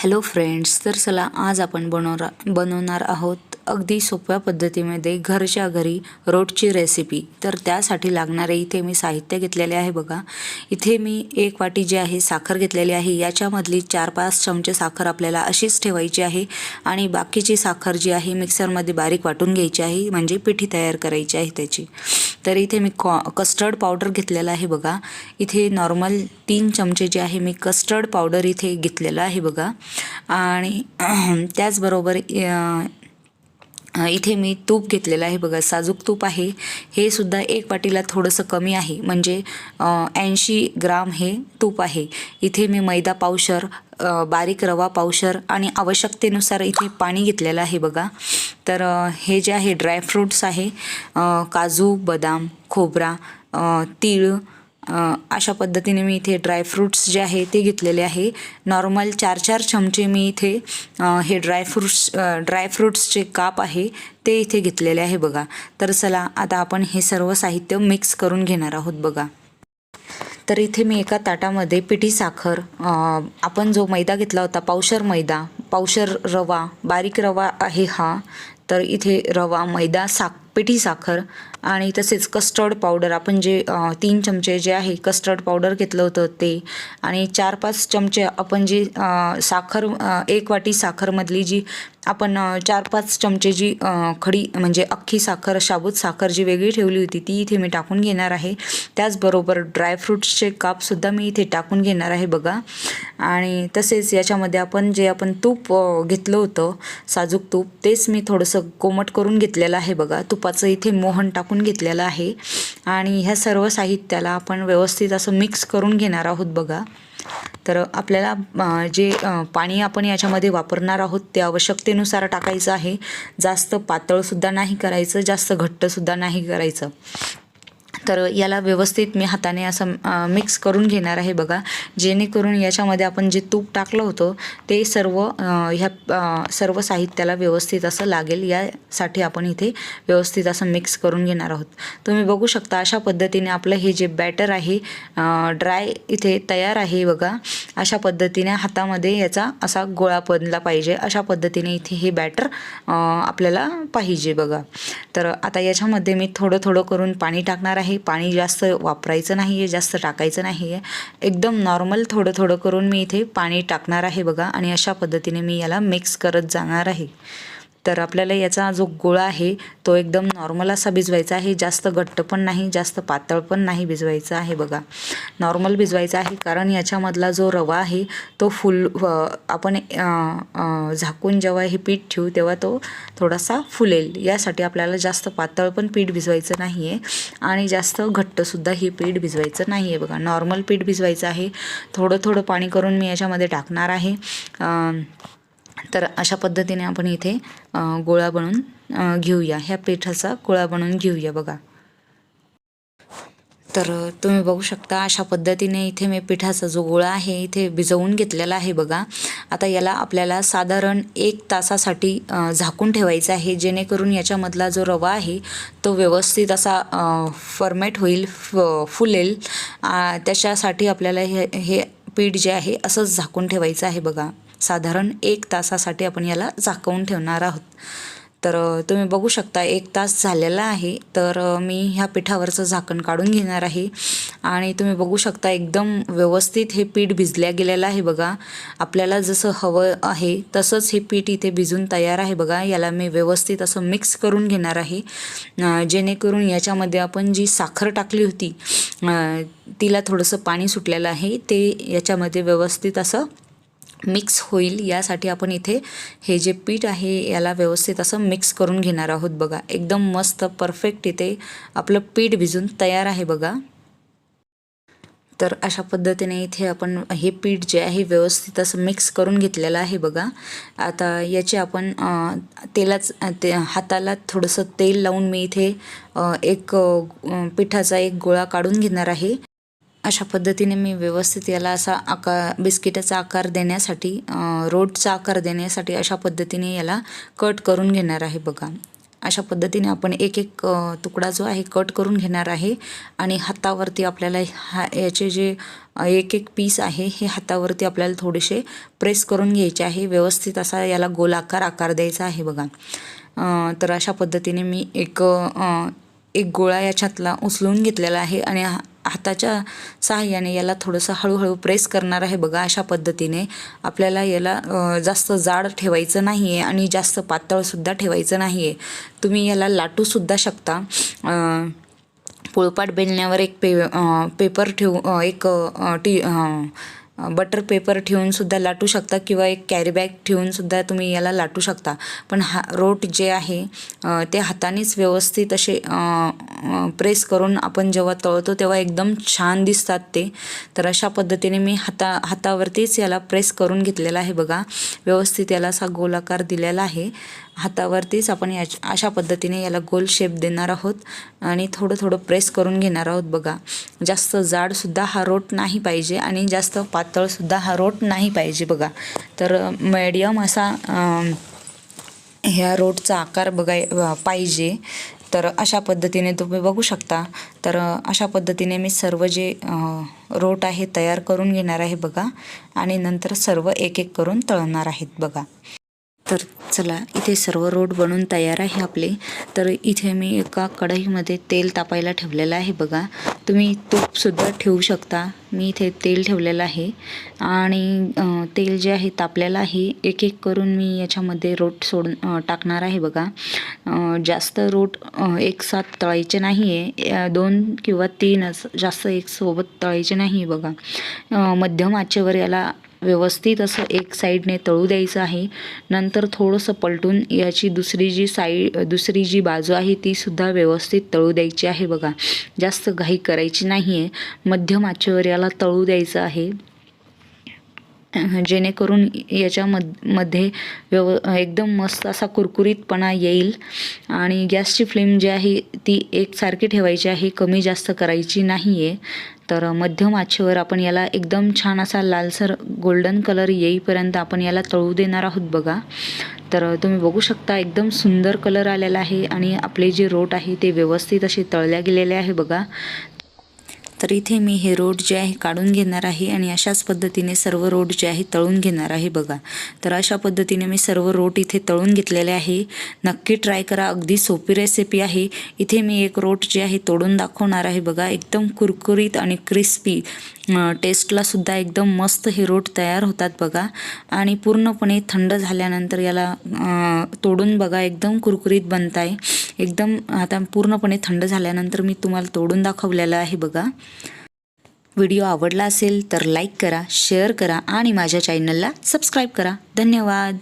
Hello friends तर चला आज आपण बनवरा बनवणार आहोत अगदी सोप्या पद्धतीमध्ये घरच्या घरी रोटची रेसिपी तर त्यासाठी लागणारे इथे मी साहित्य घेतलेले आहे बघा. इथे मी एक वाटी जी आहे साखर घेतलेली आहे. याच्यामधली चार पाच चमचे साखर आपल्याला अशीच ठेवायची आहे आणि बाकीची साखर जी आहे मिक्सरमध्ये बारीक वाटून घ्यायची आहे म्हणजे पिठी तयार करायची आहे त्याची. तर इथे मी कॉ कस्टर्ड पावडर घेतलेलं आहे बघा. इथे नॉर्मल तीन चमचे जे आहे मी कस्टर्ड पावडर इथे घेतलेलं आहे बघा. आणि त्याचबरोबर इथे मी तूप घेतलेलं आहे बघा साजूक तूप आहे. हे सुद्धा एक वाटीला थोडंसं कमी आहे. म्हणजे ऐंशी ग्राम हे तूप आहे. इथे मी मैदा पावशर बारीक रवा पावशर आणि आवश्यकतेनुसार इथे पाणी घेतलेलं आहे बघा. तर हे जे आहे ड्रायफ्रूट्स आहे काजू बदाम खोबरा तीळ अशा पद्धतीने मी इथे ड्रायफ्रूट्स जे आहे ते घेतलेले आहे. नॉर्मल चार चार चमचे मी इथे हे ड्रायफ्रूट्स ड्रायफ्रूट्सचे काप आहे ते इथे घेतलेले आहे बघा. तर चला आता आपण हे सर्व साहित्य मिक्स करून घेणार आहोत बघा. तर इथे मी एका ताटामध्ये पिठी साखर आपण जो मैदा घेतला होता पावशर मैदा पावशर रवा बारीक रवा आहे हा. तर इथे रवा मैदा साख पिठी साखर आणि तसेच कस्टर्ड पावडर आपण जे तीन चमचे जे आहे कस्टर्ड पावडर घेतलं होतं ते आणि चार पाच चमचे आपण जी साखर एक वाटी साखरमधली जी आपण चार पाच चमचे जी खडी म्हणजे अख्खी साखर शाबूत साखर जी वेगळी ठेवली होती ती इथे मी टाकून घेणार आहे. त्याचबरोबर ड्रायफ्रूट्सचे कापसुद्धा मी इथे टाकून घेणार आहे बघा. आणि तसेच याच्यामध्ये आपण जे आपण तूप घेतलं होतं साजूक तूप तेच मी थोडंसं कोमट करून घेतलेलं आहे बघा. तुपाचं इथे मोहन टाकून घेतलेलं आहे. आणि ह्या सर्व साहित्याला आपण व्यवस्थित असं मिक्स करून घेणार आहोत बघा. तर आपल्याला जे पाणी आपण याच्यामध्ये वापरणार आहोत ते आवश्यकतेनुसार टाकायचं आहे. जास्त पातळसुद्धा नाही करायचं जास्त घट्टसुद्धा नाही करायचं. तर याला व्यवस्थित मी हाताने असं मिक्स करून घेणार आहे बघा. जेणेकरून याच्यामध्ये आपण जे तूप टाकलं होतं ते सर्व ह्या सर्व साहित्याला व्यवस्थित असं लागेल. यासाठी आपण इथे व्यवस्थित असं मिक्स करून घेणार आहोत. तुम्ही बघू शकता अशा पद्धतीने आपलं हे जे बॅटर आहे ड्राय इथे तयार आहे बघा. अशा पद्धतीने हातामध्ये याचा असा गोळा बनला पाहिजे. अशा पद्धतीने इथे हे बॅटर आपल्याला पाहिजे बघा. तर आता याच्यामध्ये मी थोडं थोडं करून पाणी टाकणार आहे. पाणी जास्त वापरायचं नाही आहे जास्त टाकायचं नाही आहे एकदम नॉर्मल थोडं थोडं करून मी इथे पाणी टाकणार आहे बघा आणि अशा पद्धतीने मी याला मिक्स करत जाणार आहे. तर आपल्याला याचा जो गोळा आहे तो एकदम नॉर्मल असा भिजवायचा आहे. जास्त घट्ट पण नाही जास्त पातळ पण नाही भिजवायचा आहे बघा. नॉर्मल भिजवायचा आहे कारण याच्यामधला जो रवा आहे तो फुल आपण झाकून जेव्हा हे पीठ ठेवू तेव्हा तो थोडासा फुलेल. यासाठी आपल्याला जास्त पातळ पण पीठ भिजवायचं नाही आहे आणि जास्त घट्टसुद्धा हे पीठ भिजवायचं नाही आहे बघा. नॉर्मल पीठ भिजवायचं आहे. थोडं थोडं पाणी करून मी याच्यामध्ये टाकणार आहे. तर अशा पद्धतीने आपण इथे गोळा बनवून घेऊया. ह्या पिठाचा गोळा बनवून घेऊया बघा. तर तुम्ही बघू शकता अशा पद्धतीने इथे मी पिठाचा जो गोळा आहे इथे भिजवून घेतलेला आहे बघा. आता याला आपल्याला साधारण एक तासासाठी झाकून ठेवायचं आहे. जेणेकरून याच्यामधला जो रवा आहे तो व्यवस्थित असा फर्मेट होईल फ फुलेल. त्याच्यासाठी आपल्याला हे हे पीठ जे आहे असंच झाकून ठेवायचं आहे बघा. साधारण एक तासासाठी आपण याला झाकवून ठेवणार आहोत. तर तुम्ही बघू शकता एक तास झालेला आहे. तर मी ह्या पिठावरचं झाकण काढून घेणार आहे. आणि तुम्ही बघू शकता एकदम व्यवस्थित हे पीठ भिजल्या गेलेलं आहे बघा. आपल्याला जसं हवं आहे तसंच हे पीठ इथे भिजून तयार आहे बघा. याला मी व्यवस्थित असं मिक्स करून घेणार आहे. जेणेकरून याच्यामध्ये आपण जी साखर टाकली होती तिला थोडंसं पाणी सुटलेलं आहे. ते याच्यामध्ये व्यवस्थित असं मिक्स होईल यासाठी आपण इथे हे जे पीठ आहे याला व्यवस्थित असं मिक्स करून घेणार आहोत बघा. एकदम मस्त परफेक्ट इथे आपलं पीठ भिजून तयार आहे बघा. तर अशा पद्धतीने इथे आपण हे पीठ जे आहे व्यवस्थित असं मिक्स करून घेतलेलं आहे बघा. आता याचे आपण तेलाच ते हाताला थोडंसं तेल लावून मी इथे एक पिठाचा एक गोळा काढून घेणार आहे. अशा पद्धतीने मी व्यवस्थित याला असा आकार बिस्किटाचा आकार देण्यासाठी रोडचा रोटचा आकार देण्यासाठी अशा पद्धतीने याला कट करून घेणार आहे बघा. अशा पद्धतीने आपण एक एक तुकडा जो आहे कट करून घेणार आहे आणि हातावरती आपल्याला हा याचे जे एक एक पीस आहे हे हातावरती आपल्याला थोडेसे प्रेस करून घ्यायचे आहे. व्यवस्थित असा याला गोलाकार आकार द्यायचा आहे बघा. तर अशा पद्धतीने मी एक एक गोळा याच्यातला उचलून घेतलेला आहे आणि हा- हाताच्या सहाय्याने याला थोडंसं हळूहळू प्रेस करणार आहे बघा अशा पद्धतीने. आपल्याला याला जास्त जाड ठेवायचं नाही आहे आणि जास्त पातळसुद्धा ठेवायचं नाही आहे तुम्ही याला लाटूसुद्धा शकता. पोळपाट बेलण्यावर एक पे पेपर ठेवू एक टी बटर पेपर ठेवून सुद्धा लाटू शकता किंवा एक कॅरीबॅग ठेवून सुद्धा तुम्ही याला लाटू शकता. पण हा रोट जे आहे ते हातानेच व्यवस्थित असे प्रेस करून आपण जेव्हा तळतो तेव्हा एकदम छान दिसतात ते. तर अशा पद्धतीने मी हाता हातावरतीच याला प्रेस करून घेतलेला आहे बघा. व्यवस्थित याला असा गोलाकार दिलेला आहे. हातावरतीच आपण या अशा पद्धतीने याला गोल शेप देणार आहोत आणि थोडं थोडं प्रेस करून घेणार आहोत बघा. जास्त जाडसुद्धा हा रोट नाही पाहिजे आणि जास्त पात पातळसुद्धा हा रोट नाही पाहिजे बघा. तर मीडियम असा ह्या रोडचा आकार बघाय पाहिजे. तर अशा पद्धतीने तुम्ही बघू शकता. तर अशा पद्धतीने मी सर्व जे रोट आहे तयार करून घेणार आहे बघा. आणि नंतर सर्व एक एक करून तळणार आहेत बघा. तर चला इथे सर्व रोड बनून तयार आहे आपले. तर इथे मी एका कढईमध्ये तेल तापायला ठेवलेलं आहे बघा. तुम्ही तूपसुद्धा ठेवू शकता. मी इथे तेल ठेवलेलं आहे. आणि तेल जे आहे तापलेलं आहे एक एक करून मी याच्यामध्ये रोट सोड टाकणार आहे बघा. जास्त रोट एक साथ तळायचे नाही आहे दोन किंवा तीनच जास्त एक सोबत तळायचे नाही आहे बघा मध्यम आचेवर याला व्यवस्थित असं एक साईडने तळू द्यायचं आहे. नंतर थोडंसं पलटून याची दुसरी जी साईड दुसरी जी बाजू आहे ती सुद्धा व्यवस्थित तळू द्यायची आहे बघा. जास्त घाई करायची नाही आहे मध्यम आचेवर याला तळू द्यायचं आहे. जेणेकरून याच्यामधमध्ये व्यव एकदम मस्त असा कुरकुरीतपणा येईल. आणि गॅसची फ्लेम जी आहे ती एकसारखी ठेवायची आहे. कमी जास्त करायची नाही आहे तर मध्यम आचेवर आपण याला एकदम छान असा लालसर गोल्डन कलर येईपर्यंत आपण याला तळू देणार आहोत बघा. तर तुम्ही बघू शकता एकदम सुंदर कलर आलेला आहे आणि आपले जे रोट आहे ते व्यवस्थित असे तळल्या गेलेले आहे बघा. तर इथे मी हे रोड जे आहे काढून घेणार आहे आणि अशाच पद्धतीने सर्व रोड जे आहे तळून घेणार आहे बघा. तर अशा पद्धतीने मी सर्व रोट इथे तळून घेतलेले आहे. नक्की ट्राय करा अगदी सोपी रेसिपी आहे. इथे मी एक रोट जे आहे तोडून दाखवणार आहे बघा. एकदम कुरकुरीत आणि क्रिस्पी टेस्टलासुद्धा एकदम मस्त हे रोट तयार होतात बघा. आणि पूर्णपणे थंड झाल्यानंतर याला तोडून बघा. एकदम कुरकुरीत बनत आहे एकदम आता पूर्णपणे थंड झाल्यानंतर मी तुम्हाला तोडून दाखवलेलं आहे बघा. व्हिडिओ आवडला असेल तर लाईक करा शेअर करा आणि माझ्या चॅनलला सबस्क्राईब करा. धन्यवाद.